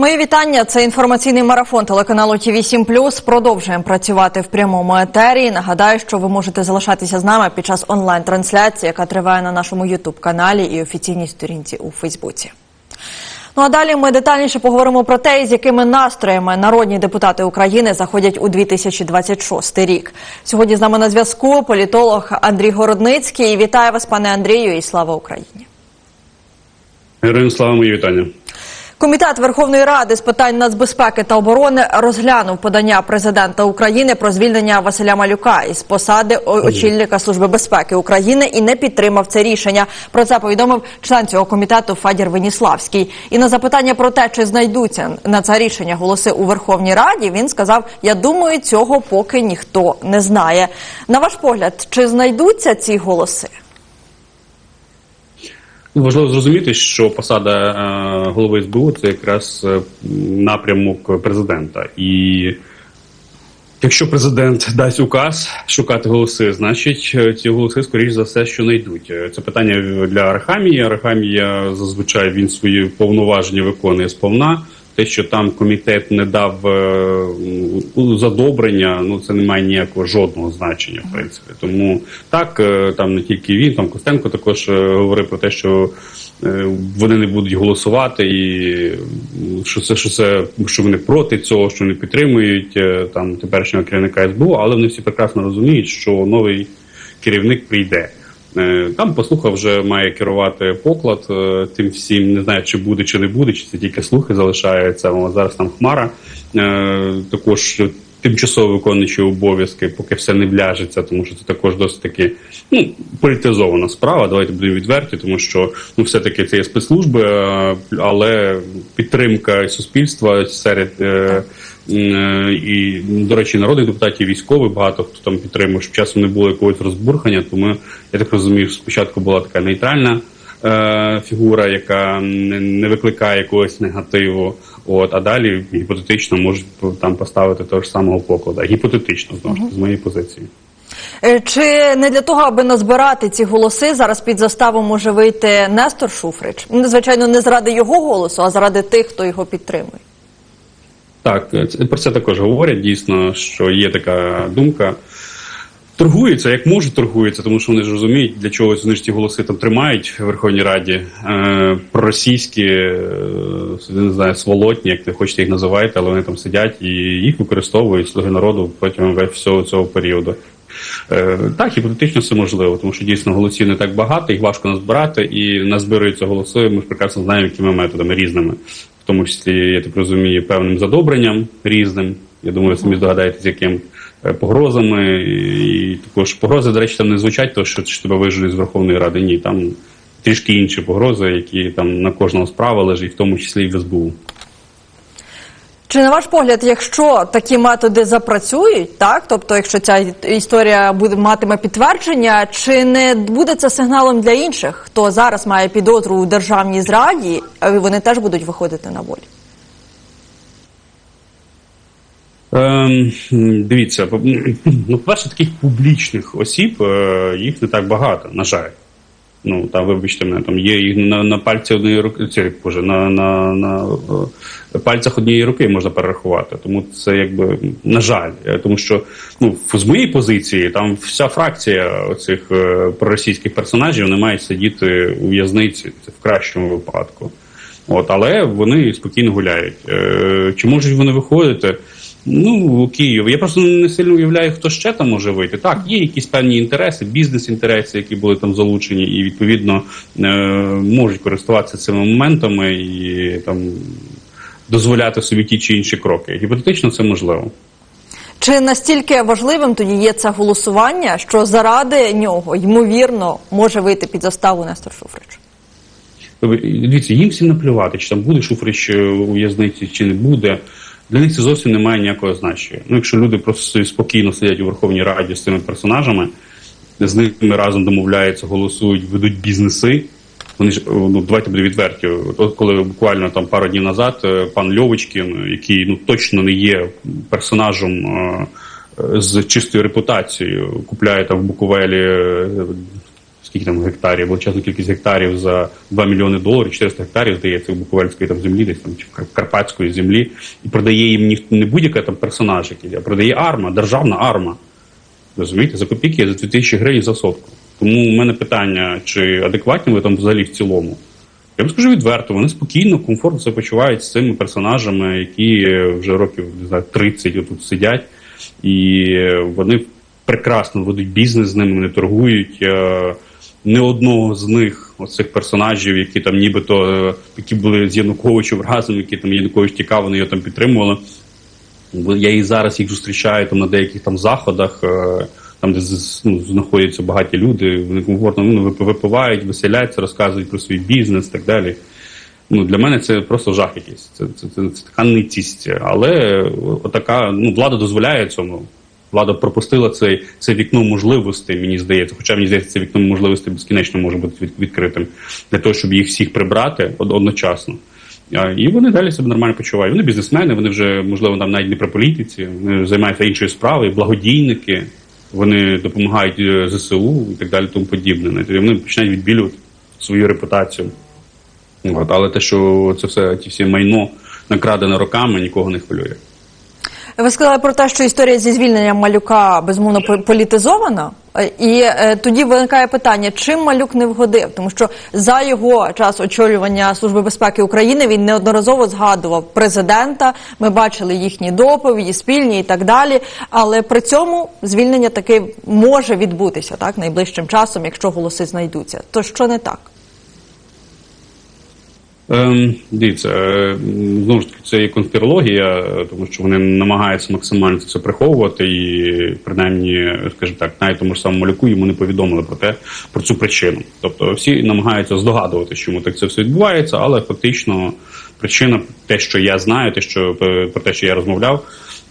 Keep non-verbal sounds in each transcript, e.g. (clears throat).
Мої вітання. Це інформаційний марафон телеканалу ТВ 7 Продовжуємо працювати в прямому етері. Нагадаю, що ви можете залишатися з нами під час онлайн-трансляції, яка триває на нашому Ютуб-каналі і офіційній сторінці у Фейсбуці. Ну а далі ми детальніше поговоримо про те, з якими настроями народні депутати України заходять у 2026 рік. Сьогодні з нами на зв'язку політолог Андрій Городницький. Вітаю вас, пане Андрію, і слава Україні. Героям слава мої вітання. Комітет Верховної Ради з питань нацбезпеки та оборони розглянув подання президента України про звільнення Василя Малюка із посади очільника Служби безпеки України і не підтримав це рішення. Про це повідомив член цього комітету Фадір Веніславський. І на запитання про те, чи знайдуться на це рішення голоси у Верховній Раді, він сказав: Я думаю, цього поки ніхто не знає. На ваш погляд, чи знайдуться ці голоси? Ну, Важливо зрозуміти, що посада е, голови СБУ це якраз е, напрямок президента. І якщо президент дасть указ шукати голоси, значить е, ці голоси, скоріш за все, що знайдуть. Це питання для Архамії. Арахамія зазвичай він свої повноваження виконує сповна. Те, що там комітет не дав е, задобрення, ну це не має ніякого жодного значення, в принципі. Тому так, е, там не тільки він, там Костенко також е, говорив про те, що вони не будуть голосувати, і що це, що це, що вони проти цього, що не підтримують там теперішнього керівника СБУ, але вони всі прекрасно розуміють, що новий керівник прийде. Е, Там послуха вже має керувати поклад е, тим всім. Не знаю, чи буде, чи не буде, чи це тільки слухи залишаються. Зараз там хмара е, також тимчасово виконуючи обов'язки, поки все не вляжеться, тому що це також досить таки ну політизована справа. Давайте будемо відверті, тому що ну все таки це є спецслужби, але підтримка суспільства серед. Е, І, до речі, народних депутатів, військових, багато хто там підтримує, щоб часом не було якогось розбурхання. Тому я так розумію, спочатку була така нейтральна е, фігура, яка не, не викликає якогось негативу. От, а далі гіпотетично можуть там поставити того ж самого покладу. Гіпотетично знову ж з моєї позиції. Е, Чи не для того, аби назбирати ці голоси, зараз під заставу може вийти Нестор Шуфрич? Звичайно, не заради його голосу, а заради тих, хто його підтримує. Так, про це також говорять дійсно, що є така думка. Торгуються, як можуть, торгуються, тому що вони ж розуміють, для чого вони ж ці голоси там тримають в Верховній Раді. Е, проросійські, е, не знаю, сволотні, як ви хочете їх називаєте, але вони там сидять і їх використовують слуги народу протягом всього цього періоду. Е, так, гіпотетично це можливо, тому що дійсно голосів не так багато, їх важко назбирати, і назбируються голоси. Ми ж прекрасно знаємо, якими методами різними, тому числі, я так розумію, певним задобренням різним. Я думаю, самі здогадаєтесь, яким е, погрозами. І також погрози, до речі, там не звучать, то що, що тебе вижили з Верховної Ради. Ні, там трішки інші погрози, які там на кожного справа лежать, в тому числі і в СБУ. Чи на ваш погляд, якщо такі методи запрацюють, так тобто, якщо ця історія буде матиме підтвердження, чи не буде це сигналом для інших, хто зараз має підозру у державній зраді, вони теж будуть виходити на волю? Ем, дивіться, ну, по-перше, таких публічних осіб е, їх не так багато, на жаль. Ну, там, вибачте мене, там є їх на, на пальці однієї руки, ці, боже, на, на, на е, пальцях однієї руки можна перерахувати. Тому це якби на жаль. Е, Тому що ну, з моєї позиції там вся фракція цих е, проросійських персонажів не мають сидіти у в'язниці, це в кращому випадку. От, але вони спокійно гуляють. Чи можуть вони виходити? Ну, Київ. Я просто не сильно уявляю, хто ще там може вийти. Так, є якісь певні інтереси, бізнес-інтереси, які були там залучені, і відповідно е, можуть користуватися цими моментами і там дозволяти собі ті чи інші кроки. Гіпотетично це можливо. Чи настільки важливим тоді є це голосування, що заради нього ймовірно може вийти під заставу Нестор Шуфрич? Тобто, Дивіться, їм всім наплювати, чи там буде Шуфрич е, у в'язниці, чи не буде. Для них це зовсім не має ніякого значення. Ну, якщо люди просто спокійно сидять у Верховній Раді з цими персонажами, з ними разом домовляються, голосують, ведуть бізнеси. Вони ж ну давайте буде відверті. От коли буквально там пару днів назад е, пан Льовочкін, який ну точно не є персонажем е, е, з чистою репутацією, купляє там в Буковелі скільки там гектарів, величезну кількість гектарів за 2 мільйони доларів, 400 гектарів, здається, буковельської там землі, десь там чи Кар- карпатської землі, і продає їм ні, не будь-яка там персонаж, який, а продає арма, державна арма. Розумієте, за копійки за 2000 гривень за сотку. Тому у мене питання, чи адекватні ви там взагалі в цілому? Я вам скажу відверто, вони спокійно, комфортно себе почувають з цими персонажами, які е, вже років не знаю, 30 отут сидять, і е, вони прекрасно ведуть бізнес з ними, вони торгують. Не одного з них, оцих персонажів, які там нібито е, які були з Януковичем разом, які там Янукович тікав, вони його там підтримували. Я і зараз їх зустрічаю там на деяких там заходах, е, там де ну, знаходяться багаті люди. Вони комфортно ну, випивають, веселяться, розказують про свій бізнес і так далі. Ну для мене це просто жах якийсь. Це, це, це, це така ницість. Але отака ну влада дозволяє цьому. Влада пропустила це, це вікно можливостей, мені здається. Хоча мені здається, це вікно можливостей безкінечно може бути від, відкритим для того, щоб їх всіх прибрати одночасно. І вони далі себе нормально почувають. Вони бізнесмени, вони вже можливо там навіть не про політиці, вони займаються іншою справою, благодійники, вони допомагають е, ЗСУ і так далі, тому подібне. Знаєте, і Вони починають відбілювати свою репутацію. От, але те, що це все ті всі майно накрадене роками, нікого не хвилює. Ви сказали про те, що історія зі звільненням малюка безумовно політизована. І е, тоді виникає питання, чим малюк не вгодив, тому що за його час очолювання Служби безпеки України він неодноразово згадував президента. Ми бачили їхні доповіді, спільні і так далі. Але при цьому звільнення таки може відбутися так найближчим часом, якщо голоси знайдуться. То що не так? Ем, дивіться, е, знову ж таки, це є конспірологія, тому що вони намагаються максимально це все приховувати, і принаймні, скажімо так, навіть тому ж самому малюку йому не повідомили про те, про цю причину. Тобто всі намагаються здогадувати, чому так це все відбувається, але фактично причина, те, що я знаю, те, що е, про те, що я розмовляв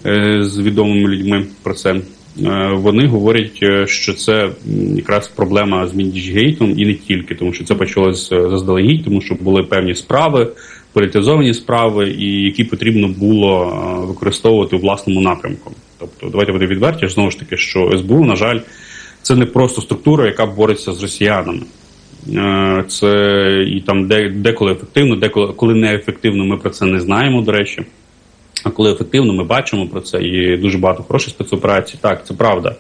е, з відомими людьми про це. Е, Вони говорять, е, що це якраз проблема з Міндіжгейтом і не тільки, тому що це почалось е, заздалегідь, тому що були певні справи, політизовані справи, і які потрібно було використовувати у власному напрямку. Тобто, давайте буде відверті знову ж таки, що СБУ, на жаль, це не просто структура, яка бореться з росіянами. Це і там деколи ефективно, деколи коли неефективно, ми про це не знаємо, до речі. А коли ефективно, ми бачимо про це і дуже багато хороших спецоперацій. Так, це правда.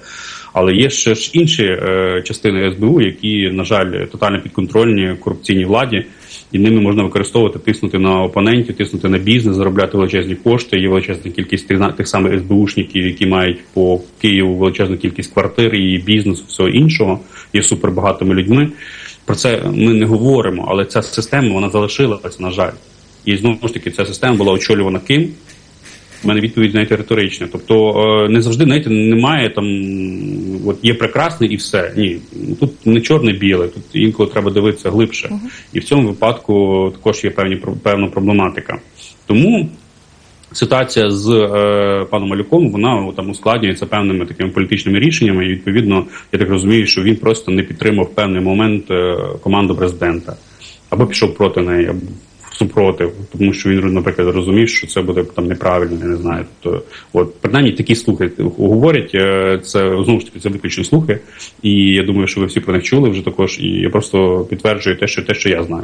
Але є ще ж інші е, частини СБУ, які, на жаль, тотально підконтрольні корупційній владі, і ними можна використовувати, тиснути на опонентів, тиснути на бізнес, заробляти величезні кошти. Є величезна кількість тих, тих самих СБУшників, які мають по Києву величезну кількість квартир і бізнесу, всього іншого. Є супербагатими людьми. Про це ми не говоримо, але ця система вона залишилася, на жаль. І знову ж таки, ця система була очолювана ким? У мене відповідь знаєте, риторична. Тобто е, не завжди знаєте, немає там, от є прекрасне і все. Ні, тут не чорне-біле, тут інколи треба дивитися глибше. І в цьому випадку також є певні певна проблематика. Тому ситуація з е, паном Малюком вона там ускладнюється певними такими політичними рішеннями. І відповідно, я так розумію, що він просто не підтримав певний момент е, команду президента або пішов проти неї, або супротив, тому що він, наприклад, розумів, що це буде там неправильно, не знаю. Тобто, от принаймні такі слухи говорять. е, Це знову ж таки це виключні слухи, і я думаю, що ви всі про них чули вже також. І я просто підтверджую те, що те, що я знаю.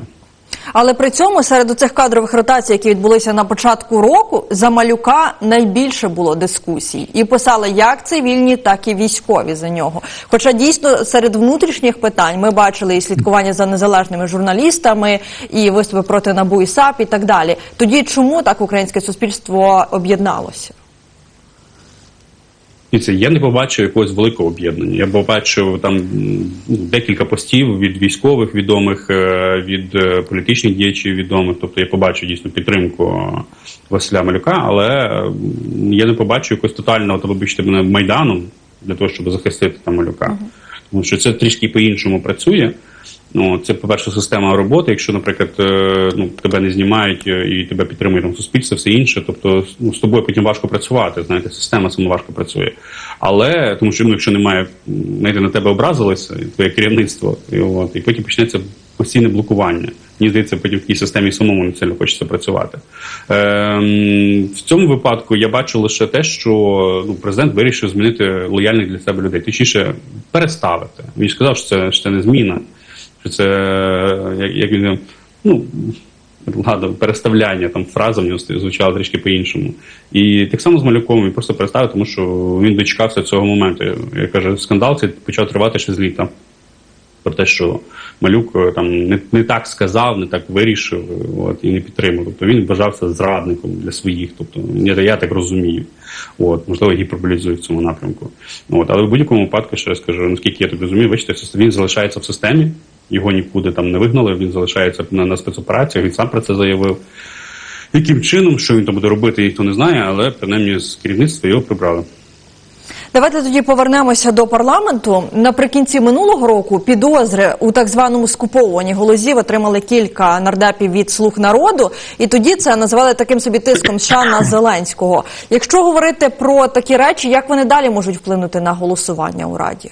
Але при цьому серед цих кадрових ротацій, які відбулися на початку року, за малюка найбільше було дискусій, і писали як цивільні, так і військові за нього. Хоча дійсно серед внутрішніх питань ми бачили і слідкування за незалежними журналістами, і виступи проти НАБУ і САП, і так далі. Тоді чому так українське суспільство об'єдналося? Дивіться, я не побачив якогось великого об'єднання. Я побачив там ну, декілька постів від військових відомих, е, від е, політичних діячів відомих. Тобто я побачив дійсно підтримку Василя Малюка, але я не побачив якогось тотального, то вибачте мене майдану для того, щоб захистити там малюка. Тому що це трішки по-іншому працює. Ну, це, по-перше, система роботи. Якщо, наприклад, е, ну, тебе не знімають е, і тебе підтримує там суспільство, все інше, тобто ну, з тобою потім важко працювати. Знаєте, система сама важко працює. Але тому що ну, якщо немає, знаєте, на тебе образилося, твоє керівництво, і, от, і потім почнеться постійне блокування. Мені здається, потім в такій системі самому не сильно хочеться працювати. Ем, в цьому випадку я бачу лише те, що ну, президент вирішив змінити лояльних для себе людей, точніше переставити. Він сказав, що це, що це не зміна. що це як він ну. Ладно, переставляння там фраза в нього звучала трішки по-іншому. І так само з малюком він просто переставив, тому що він дочекався цього моменту. Я кажу, скандал цей почав тривати ще з літа. Про те, що малюк е, там не, не так сказав, не так вирішив, от, і не підтримав. Тобто він вважався зрадником для своїх. Тобто, я, я так розумію. От, можливо, гіперболізую в цьому напрямку. От, але в будь-якому випадку, ще раз кажу, наскільки я так розумію, бачите, він залишається в системі, його нікуди там не вигнали, він залишається на, на спецопераціях, він сам про це заявив. Яким чином, що він там буде робити, ніхто не знає, але принаймні з керівництва його прибрали. Давайте тоді повернемося до парламенту. Наприкінці минулого року підозри у так званому скуповуванні голосів отримали кілька нардепів від слуг народу, і тоді це називали таким собі тиском США на Зеленського. Якщо говорити про такі речі, як вони далі можуть вплинути на голосування у раді?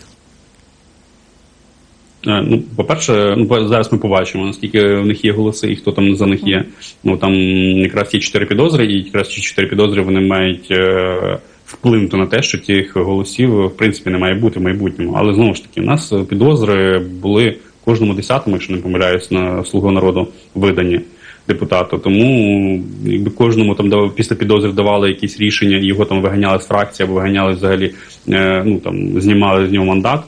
Е, Ну, по-перше, ну зараз ми побачимо, наскільки в них є голоси і хто там за них є. Ну там якраз є чотири підозри, і якраз ці чотири підозри вони мають е, вплинути на те, що тих голосів в принципі не має бути в майбутньому. Але знову ж таки, у нас підозри були кожному десятому, якщо не помиляюсь, на слугу народу видані депутата. Тому якби кожному там після підозри давали якісь рішення, його там виганяли з фракції або виганяли взагалі, е, ну там знімали з нього мандат.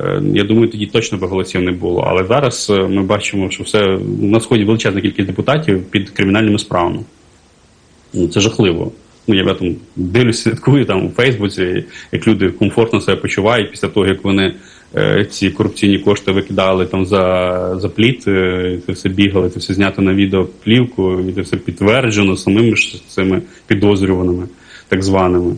Е, Я думаю, тоді точно би голосів не було. Але зараз е, ми бачимо, що все на сході величезна кількість депутатів під кримінальними справами. Ну, Це жахливо. Ну, я там дивлюся, слідкую там у Фейсбуці, як люди комфортно себе почувають після того, як вони е, ці корупційні кошти викидали там за, за пліт, е, це все бігали, це все знято на відео плівку, і це все підтверджено самими ж цими підозрюваними, так званими.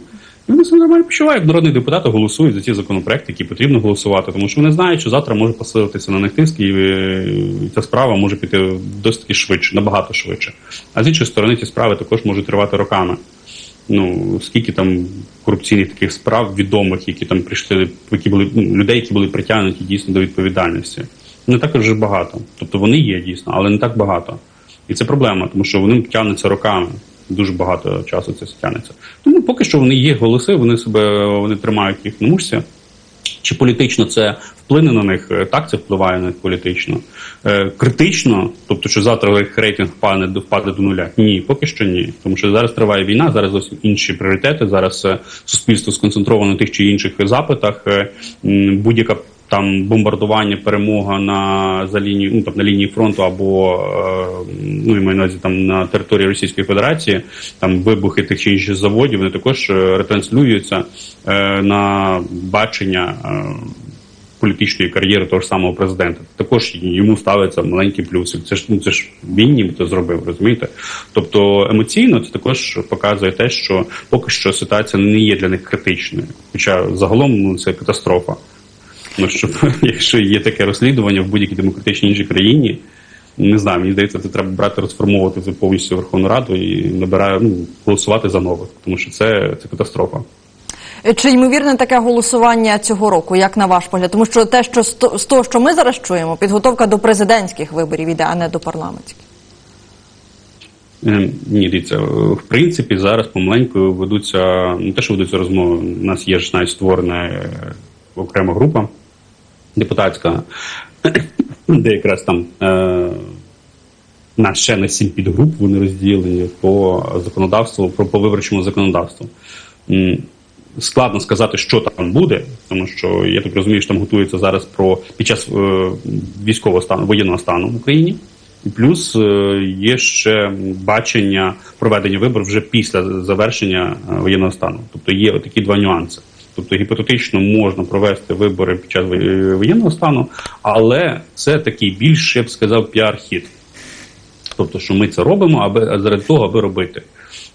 Вони себе нормально почувають. Народні депутати голосують за ті законопроекти, які потрібно голосувати, тому що вони знають, що завтра може посилитися на них тиск, і е, ця справа може піти досить швидше, набагато швидше. А з іншої сторони, ці справи також можуть тривати роками. Ну скільки там корупційних таких справ відомих, які там прийшли, які були ну, людей, які були притягнуті дійсно до відповідальності. Не так вже багато. Тобто вони є дійсно, але не так багато. І це проблема, тому що вони тягнуться роками. Дуже багато часу це тягнеться. Тому поки що вони є голоси, вони себе вони тримають їх на мушці. Чи політично це вплине на них? Е, Так, це впливає на них політично. Е, критично, тобто, що завтра їх рейтинг впаде, до- впаде до нуля? Ні, поки що ні. Тому що зараз триває війна, зараз зовсім інші пріоритети. Зараз е, суспільство сконцентровано на тих чи інших запитах. Е, Будь-яка там бомбардування, перемога на за лінію, ну там на лінії фронту або е, ну і маю на увазі там на території Російської Федерації, там вибухи тих чи інших заводів, вони також е, ретранслюються е, на бачення. Е, Політичної кар'єри того ж самого президента також йому ставиться маленький плюсик. Це ж ну це ж він нібито зробив, розумієте? Тобто емоційно це також показує те, що поки що ситуація не є для них критичною. Хоча загалом ну це катастрофа. Ну що (laughs) якщо є таке розслідування в будь-якій демократичній іншій країні, не знаю, мені здається, це треба брати, розформовувати це повністю Верховну Раду і набирає ну голосувати за нових, тому що це, це катастрофа. Чи ймовірне таке голосування цього року, як на ваш погляд? Тому що те, що з того, що ми зараз чуємо, підготовка до президентських виборів іде, а не до парламентських. Е, Ні, дивіться, в принципі, зараз помаленьку ведуться не те, що ведуться розмови. У нас є ж навіть створена окрема група депутатська, (clears throat) де якраз там е, на ще на сім підгруп вони розділені по законодавству, про по виборчому законодавству. Складно сказати, що там буде, тому що я так розумію, що там готується зараз про під час е, військового стану воєнного стану в Україні. І плюс е, є ще бачення проведення виборів вже після завершення е, воєнного стану. Тобто є такі два нюанси. Тобто гіпотетично можна провести вибори під час воєнного стану, але це такий більш, я б сказав, піар-хід. Тобто, що ми це робимо, аби заради того, аби робити.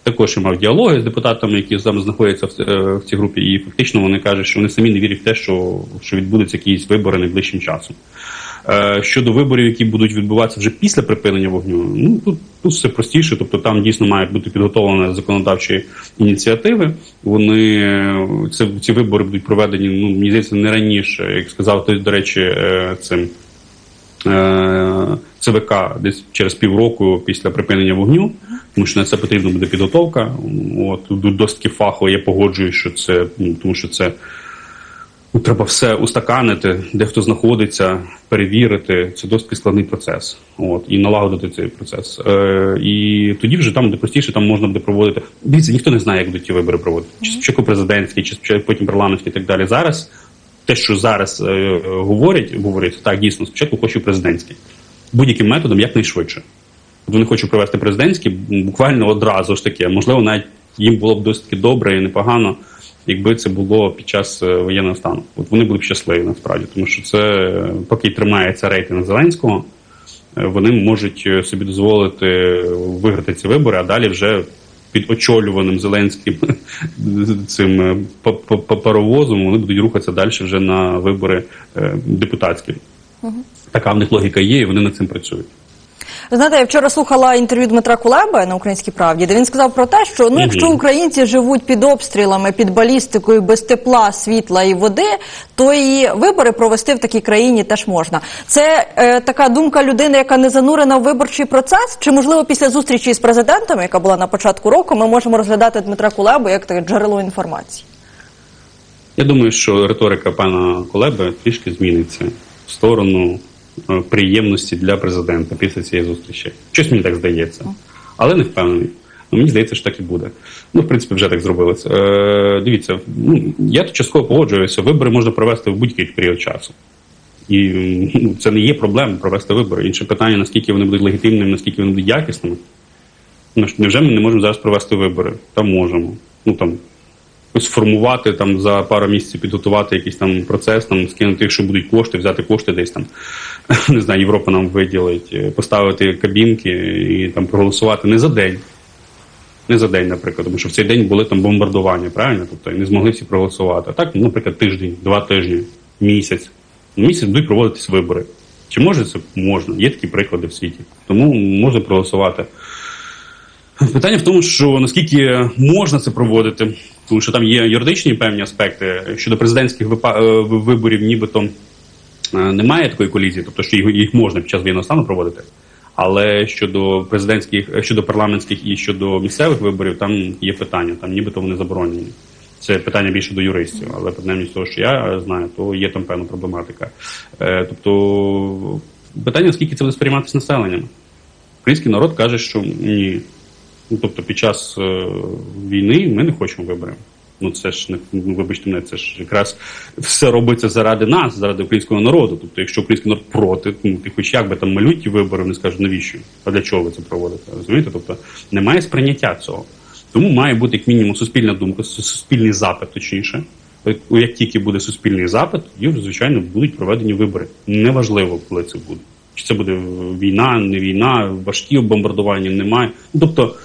Також я мав діалоги з депутатами, які зараз знаходяться в цій групі, і фактично вони кажуть, що вони самі не вірять в те, що, що відбудуться якісь вибори найближчим часом. Е, щодо виборів, які будуть відбуватися вже після припинення вогню, ну тут, тут все простіше, тобто там дійсно мають бути підготовлені законодавчі ініціативи. Вони це ці вибори будуть проведені, ну мені здається, не раніше, як сказав хтось, до речі, е, цим е, ЦВК десь через півроку після припинення вогню, тому що на це потрібна буде підготовка. От досить фахово я погоджуюсь, що це ну, тому, що це треба все устаканити, де хто знаходиться, перевірити. Це досить складний процес. От і налагодити цей процес. Е, і тоді вже там, де простіше, там можна буде проводити. Дивіться, ніхто не знає, як будуть ті вибори проводити. Чи спочатку президентські, чи спочатку потім парламентські і так далі. Зараз те, що зараз е, говорять, говорять так, дійсно, спочатку хочу президентські. Будь-яким методом якнайшвидше. От вони хочуть провести президентські буквально одразу ж таки. Можливо, навіть їм було б досить добре і непогано, якби це було під час е, воєнного стану. От вони були б щасливі насправді, тому що це поки тримається рейтинг Зеленського, е, вони можуть е, собі дозволити виграти ці вибори, а далі вже під очолюваним Зеленським (laughs) цим па- па- па- паровозом вони будуть рухатися далі вже на вибори депутатські. Така в них логіка є, і вони над цим працюють. Знаєте, я вчора слухала інтерв'ю Дмитра Кулеби на українській правді, де він сказав про те, що ну, якщо українці живуть під обстрілами, під балістикою, без тепла, світла і води, то і вибори провести в такій країні теж можна. Це е, така думка людини, яка не занурена в виборчий процес. Чи можливо після зустрічі з президентом, яка була на початку року, ми можемо розглядати Дмитра Кулебу як таке джерело інформації? Я думаю, що риторика пана Колеби трішки зміниться в сторону приємності для президента після цієї зустрічі. Щось мені так здається, але не впевнений. Ну, мені здається, що так і буде. Ну, в принципі, вже так зробилося. Е, дивіться, ну я тут частково погоджуюся. Вибори можна провести в будь-який період часу. І ну, це не є проблема провести вибори. Інше питання, наскільки вони будуть легітимними, наскільки вони будуть якісними. Ну, невже ми не можемо зараз провести вибори? Та можемо. Ну там сформувати там за пару місяців, підготувати якийсь там процес, там скинути, якщо будуть кошти, взяти кошти десь там. (laughs) Не знаю, Європа нам виділить, е, поставити кабінки і там проголосувати не за день. Не за день, наприклад, тому що в цей день були там бомбардування, правильно? Тобто не змогли всі проголосувати. А так, ну, наприклад, тиждень, два тижні, місяць. Місяць будуть проводитись вибори. Чи може це? Можна. Є такі приклади в світі. Тому можна проголосувати. Питання в тому, що наскільки можна це проводити, тому що там є юридичні певні аспекти щодо президентських е, виборів, нібито е, немає такої колізії, тобто що їх, можна під час воєнного стану проводити. Але щодо президентських, щодо парламентських і щодо місцевих виборів, там є питання, там нібито вони заборонені. Це питання більше до юристів, але принаймні з того, що я знаю, то є там певна проблематика. Е, тобто питання, наскільки це буде сприйматися населенням. Український народ каже, що ні. Ну, тобто, під час е, війни ми не хочемо виборів. Ну це ж не ну, вибачте мене, це ж якраз все робиться заради нас, заради українського народу. Тобто, якщо український народ проти, ну ти хоч як би там малюють ті вибори, вони скажуть, навіщо? А для чого ви це проводите? Розумієте? Тобто немає сприйняття цього. Тому має бути як мінімум суспільна думка, суспільний запит, точніше. Як- Як тільки буде суспільний запит, тоді звичайно будуть проведені вибори. Неважливо, коли це буде. Чи це буде війна, не війна, важкі бомбардування немає. Ну, тобто,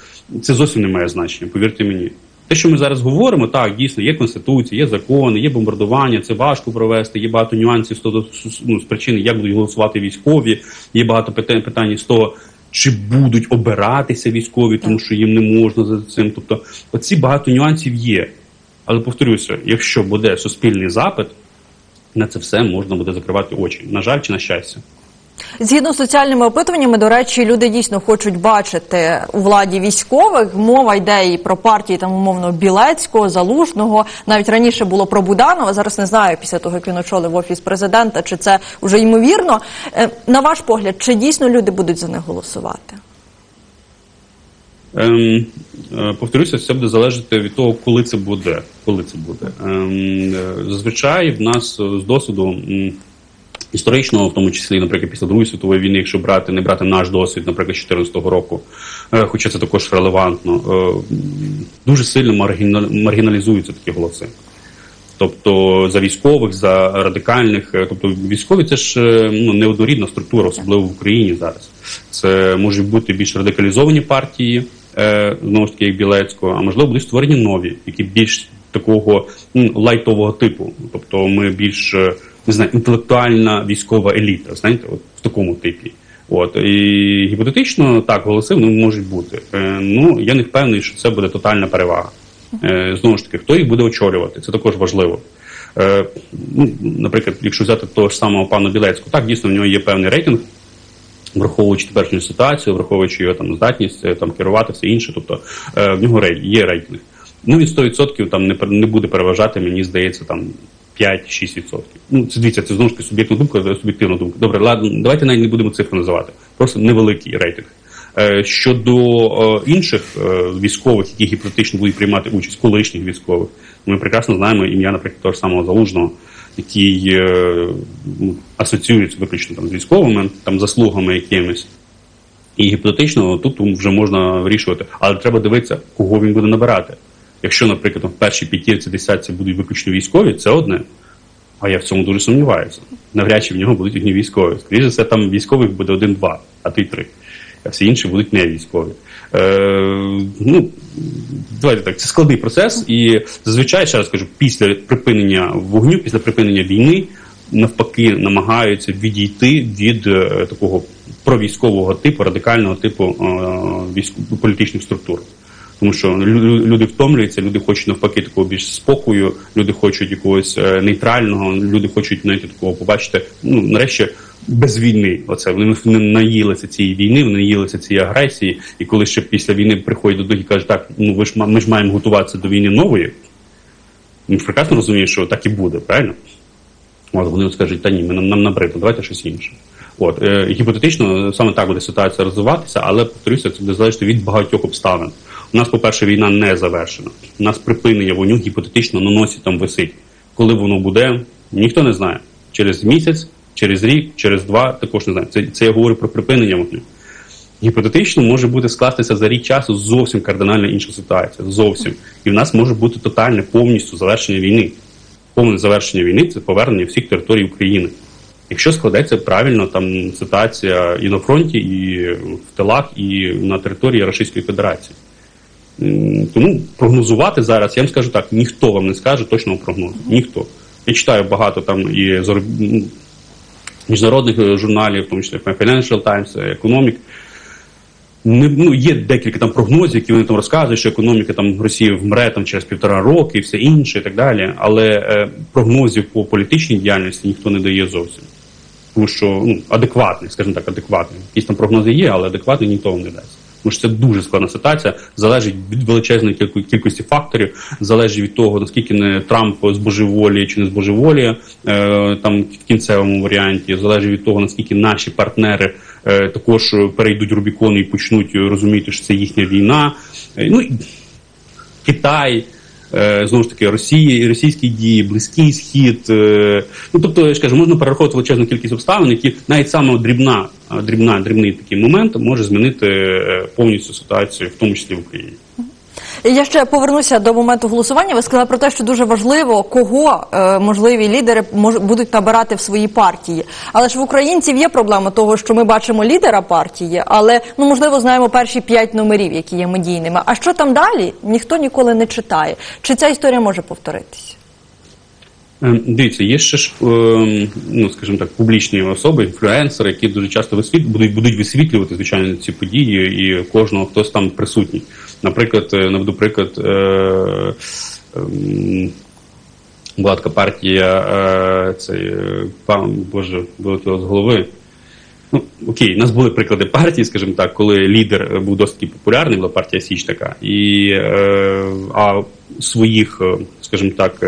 це зовсім не має значення, повірте мені. Те, що ми зараз говоримо, так, дійсно, є конституція, є закони, є бомбардування, це важко провести, є багато нюансів з того ну, з причини, як будуть голосувати військові, є багато питань, питань з того, чи будуть обиратися військові, тому що їм не можна за цим. Тобто, оці багато нюансів є. Але повторюся, якщо буде суспільний запит, на це все можна буде закривати очі. На жаль, чи на щастя. Згідно з соціальними опитуваннями, до речі, люди дійсно хочуть бачити у владі військових. Мова йде і про партії там умовно Білецького, Залужного. Навіть раніше було про Буданова. Зараз не знаю після того, як він очолив офіс президента, чи це вже ймовірно. Е, На ваш погляд, чи дійсно люди будуть за них голосувати? Ем, е, повторюся, все буде залежати від того, коли це буде. Коли це буде. Ем, е, зазвичай в нас з досвіду історичного, в тому числі, наприклад, після Другої світової війни, якщо брати, не брати наш досвід, наприклад, 2014 року, е, хоча це також релевантно, е, дуже сильно маргіналізуються такі голоси. Тобто за військових, за радикальних, е, тобто військові це ж ну, неоднорідна структура, особливо в Україні зараз. Це можуть бути більш радикалізовані партії, знову ж таки, як Білецького, а можливо будуть створені нові, які більш такого ну, лайтового типу. Тобто ми більш не знаю, інтелектуальна військова еліта, знаєте, от в такому типі. От і гіпотетично так голоси вони можуть бути. Е, ну я не впевнений, що це буде тотальна перевага. Е, знову ж таки, хто їх буде очолювати, це також важливо. Е, ну, наприклад, якщо взяти того ж самого пана Білецького, так дійсно в нього є певний рейтинг, враховуючи теперішню ситуацію, враховуючи його там здатність е, там керувати все інше. Тобто е, в нього є рейтинг. Ну він 100% там не не буде переважати, мені здається, там 5-6%. Ну, це дивіться, це знову ж таки суб'єктна думка, суб'єктивна думка. Добре, ладно, давайте навіть не будемо цифри називати. Просто невеликий рейтинг. Е, Щодо е, інших е, військових, які гіпотетично будуть приймати участь, колишніх військових, ми прекрасно знаємо ім'я, наприклад, того ж самого залужного, який е, ну, асоціюється виключно там з військовими там заслугами якимись. І гіпотетично тут вже можна вирішувати, але треба дивитися, кого він буде набирати. Якщо, наприклад, в першій п'ятірці десятці будуть виключно військові, це одне. А я в цьому дуже сумніваюся. Навряд чи в нього будуть одні військові. Скоріше все, там військових буде один-два, а й три. А всі інші будуть не військові. Е, ну, давайте так, це складний процес, і зазвичай, ще раз кажу, після припинення вогню, після припинення війни, навпаки, намагаються відійти від е, такого провійськового типу, радикального типу е, військ- політичних структур. Тому що люди втомлюються, люди хочуть навпаки такого більш спокою, люди хочуть якогось е, нейтрального, люди хочуть навіть такого побачити. Ну нарешті без війни. Оце вони наїлися цієї війни, вони наїлися цієї агресії. І коли ще після війни приходять до них і кажуть, так ну ви ж ми ж маємо готуватися до війни нової. Ми ж прекрасно розуміємо, що так і буде, правильно? От вони скажуть, та ні, ми нам, нам набридло, давайте щось інше. От е, гіпотетично саме так буде ситуація розвиватися, але повторюся, це буде залежати від багатьох обставин. У нас, по-перше, війна не завершена. У нас припинення вогню гіпотетично на носі там висить. Коли воно буде, ніхто не знає. Через місяць, через рік, через два також не знає. Це, це я говорю про припинення вогню. Гіпотетично може бути скластися за рік часу зовсім кардинально інша ситуація. Зовсім. І в нас може бути тотальне повністю завершення війни. Повне завершення війни це повернення всіх територій України. Якщо складеться правильно там ситуація і на фронті, і в тилах, і на території Російської Федерації. Тому прогнозувати зараз, я вам скажу так, ніхто вам не скаже точного прогнозу. Ніхто. Я читаю багато там і ну, міжнародних е, журналів, в тому числі Financial Times, Economic. Не, ну, є декілька там прогнозів, які вони там розказують, що економіка там Росії вмре там через півтора роки і все інше, і так далі. Але е, прогнозів по політичній діяльності ніхто не дає зовсім. Тому що ну, адекватний, скажімо так, адекватний. Якісь там прогнози є, але адекватний ніхто вам не дасть. Тому що це дуже складна ситуація, залежить від величезної кількості факторів, залежить від того, наскільки не Трамп збожеволіє чи не збожеволіє е, там в кінцевому варіанті, залежить від того, наскільки наші партнери е, також перейдуть Рубікон і почнуть розуміти, що це їхня війна. Е, ну Китай. Е, Знову ж таки, Росії, російські дії, близький схід. е, Ну тобто, я ж кажу, можна перераховувати величезну кількість обставин, які навіть саме дрібна, дрібна, дрібний такий момент може змінити е, повністю ситуацію, в тому числі в Україні. Я ще повернуся до моменту голосування. Ви сказали про те, що дуже важливо, кого е, можливі лідери мож, будуть набирати в свої партії. Але ж в українців є проблема того, що ми бачимо лідера партії, але ну можливо знаємо перші п'ять номерів, які є медійними. А що там далі? Ніхто ніколи не читає. Чи ця історія може повторитися? Ем, Дивіться, є ще ж, ем, ну скажімо так, публічні особи, інфлюенсери, які дуже часто будуть, будуть висвітлювати звичайно ці події, і кожного хтось там присутній. Наприклад, е, наведу приклад. Е... ем, партія, е, цей пан Боже, вилетіло з голови. Ну, окей, у нас були приклади партії, скажімо так, коли лідер був досить популярний, була партія Січ така, і а своїх, скажімо так,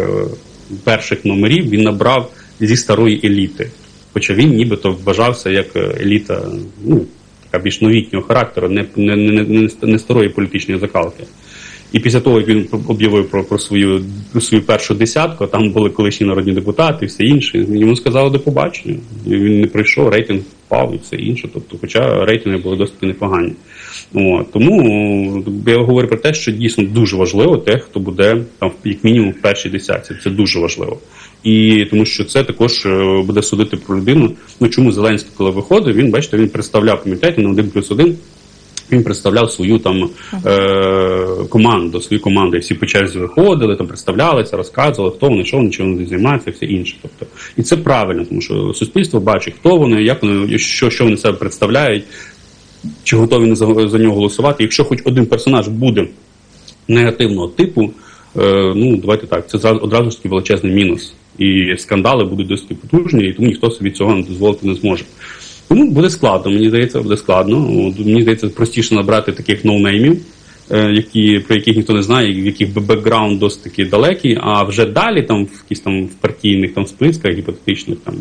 перших номерів він набрав зі старої еліти. Хоча він нібито вважався як е, еліта, ну, така більш новітнього характеру, не, не, не, не, старої політичної закалки. І після того, як він об'явив про, про свою свою першу десятку, там були колишні народні депутати все інше. Йому сказали до побачення. Він не прийшов, рейтинг впав і все інше. Тобто, хоча рейтинги були досить непогані. От. Тому я говорю про те, що дійсно дуже важливо те, хто буде там як мінімум в першій десятці. Це дуже важливо. І тому що це також е, буде судити про людину. Ну чому Зеленський, коли виходив, він бачите, він представляв пам'ятаєте на один плюс один. Він представляв свою там е, команду, свою команду. Всі по черзі виходили, там представлялися, розказували, хто вони, що вони, чим вони займаються, все інше. Тобто, і це правильно, тому що суспільство бачить, хто вони, як вони, що, що вони себе представляють, чи готові за, за нього голосувати. Якщо хоч один персонаж буде негативного типу, е, ну давайте так, це одразу ж таки величезний мінус. І скандали будуть досить потужні, і тому ніхто собі цього не дозволити не зможе. Тому буде складно, мені здається, буде складно. Мені здається, простіше набрати таких ноунеймів, які про яких ніхто не знає, в яких бекграунд досить таки далекий. А вже далі, там в якісь там в партійних там списках гіпотетичних, там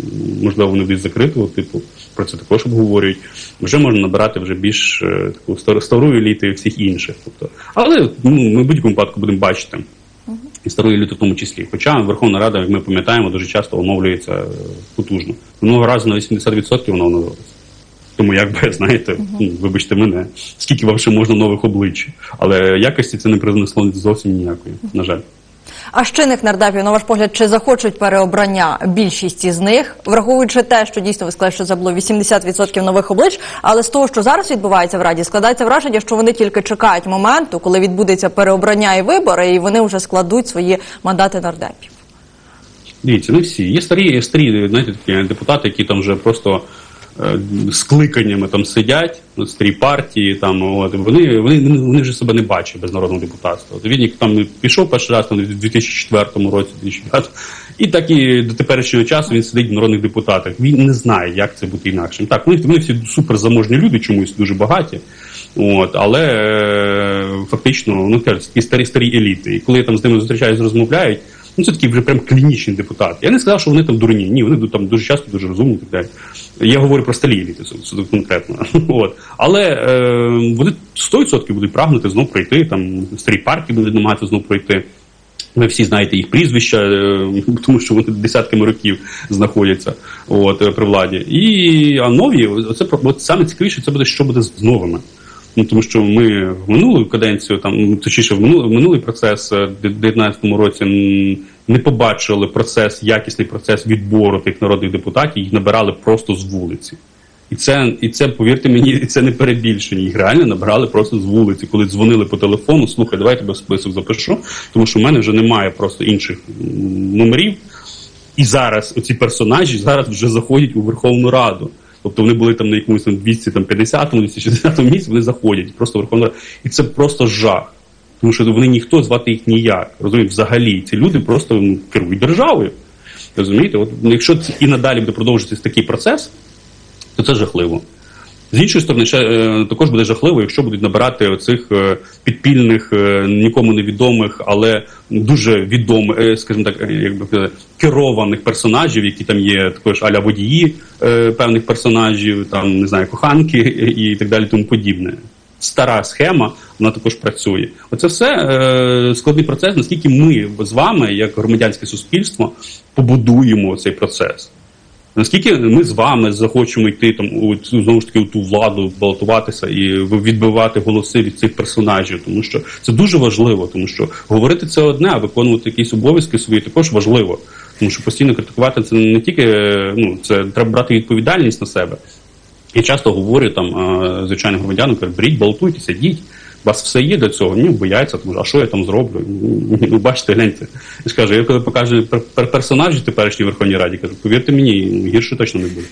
можливо вони десь закритого типу, про це також обговорюють. Вже можна набирати вже більш е, таку стару, стару еліту всіх інших. Тобто, але ну, ми в будь-якому випадку будемо бачити. І старої еліти в тому числі. Хоча Верховна Рада, як ми пам'ятаємо, дуже часто оновлюється е, потужно. Минулого разу на 80% вона оновилася. Тому якби знаєте, ну, вибачте мене, скільки вам ще можна нових облич, але якості це не принесло зовсім ніякої, на жаль. А з чинних нардепів, на ваш погляд, чи захочуть переобрання більшість із них, враховуючи те, що дійсно ви сказали, що це було 80% нових облич, але з того, що зараз відбувається в раді, складається враження, що вони тільки чекають моменту, коли відбудеться переобрання і вибори, і вони вже складуть свої мандати нардепів. Дивіться, не всі. Є старі, є старі знаєте, такі депутати, які там вже просто е, з кликаннями там сидять, ну, старі партії, там от вони, вони, вони вже себе не бачать без народного депутатства. От він там пішов перший раз там, в 2004 році, 2005, і так і до теперішнього часу він сидить в народних депутатах. Він не знає, як це бути інакшим. Так, вони, вони всі суперзаможні люди, чомусь дуже багаті. От, але е, фактично, ну кажуть, такі старі старі еліти. І коли я там з ними зустрічаюсь, розмовляють, ну це такі вже прям клінічні депутати. Я не сказав, що вони там дурні. Ні, вони там дуже часто дуже розумні так далі. Я говорю про старі еліти, конкретно. (laughs) От. Але е, вони 100% будуть прагнути знов пройти, там старі партії будуть намагатися знов пройти. Ви всі знаєте їх прізвища, е, (laughs) тому що вони десятками років знаходяться от, е, при владі. І а нові, це саме цікавіше, це буде, що буде з новими. Ну, тому що ми в минулу каденцію, там ну, точніше, в минулий, минулий процес е, в 2019 році не побачили процес, якісний процес відбору тих народних депутатів, їх набирали просто з вулиці. І це, і це, повірте мені, (laughs) це не перебільшення. Їх реально набирали просто з вулиці, коли дзвонили по телефону. Слухай, давай я тебе список запишу, тому що в мене вже немає просто інших номерів. І зараз оці персонажі зараз вже заходять у Верховну Раду. Тобто вони були там на якомусь там 250 260 місці, вони заходять просто Верховна Рада. І це просто жах. Тому що вони ніхто звати їх ніяк. Розумієте, взагалі ці люди просто ну, керують державою. Розумієте, от якщо і надалі буде продовжуватися такий процес, то це жахливо. З іншої сторони, ще е, також буде жахливо, якщо будуть набирати оцих е, підпільних, е, нікому невідомих, але дуже відомих, скажімо так, як би сказати, керованих персонажів, які там є також аля водії певних персонажів, там не знаю, коханки і так далі, тому подібне. Стара схема, вона також працює. Оце все е, складний процес, наскільки ми з вами, як громадянське суспільство, побудуємо цей процес. Наскільки ми з вами захочемо йти там у знову ж таки у ту владу, балотуватися і відбивати голоси від цих персонажів, тому що це дуже важливо, тому що говорити це одне, а виконувати якісь обов'язки свої також важливо. Тому що постійно критикувати це не тільки ну це треба брати відповідальність на себе. Я часто говорю там е, звичайним громадянам, беріть, балотуйтеся, йдіть. У вас все є для цього, ні, бояться, тому що, а що я там зроблю? Ну, бачите, гляньте. Я ж кажу, я коли покажу пер- пер- персонажі теперішній Верховній Раді, кажу, повірте мені, ну, гірше точно не буде.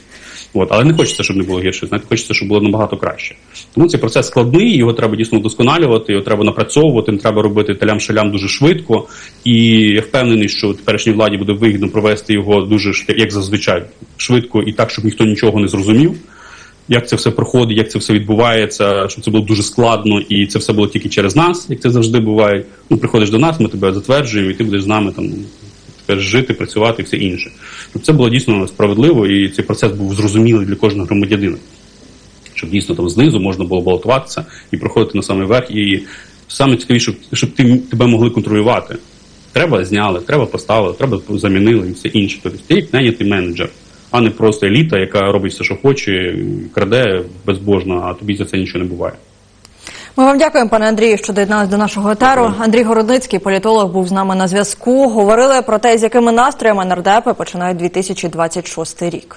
От, але не хочеться, щоб не було гірше. Знаєте, хочеться, щоб було набагато краще. Тому цей процес складний, його треба дійсно вдосконалювати, його треба напрацьовувати, треба робити талям-шалям дуже швидко. І я впевнений, що теперішній владі буде вигідно провести його дуже як зазвичай швидко і так, щоб ніхто нічого не зрозумів як це все проходить, як це все відбувається, щоб це було дуже складно, і це все було тільки через нас, як це завжди буває. Ну, приходиш до нас, ми тебе затверджуємо, і ти будеш з нами там теж жити, працювати і все інше. Щоб це було дійсно справедливо, і цей процес був зрозумілий для кожного громадянина. Щоб дійсно там знизу можна було балотуватися і проходити на самий верх. І саме цікавіше, щоб, щоб ти, тебе могли контролювати. Треба зняли, треба поставили, треба замінили і все інше. Тобто ти як нанятий менеджер, а не просто еліта, яка робить все, що хоче, краде безбожно, а тобі за це нічого не буває. Ми вам дякуємо, пане Андрію, що доєдналися до нашого етеру. Андрій Городницький, політолог, був з нами на зв'язку. Говорили про те, з якими настроями нардепи починають 2026 рік.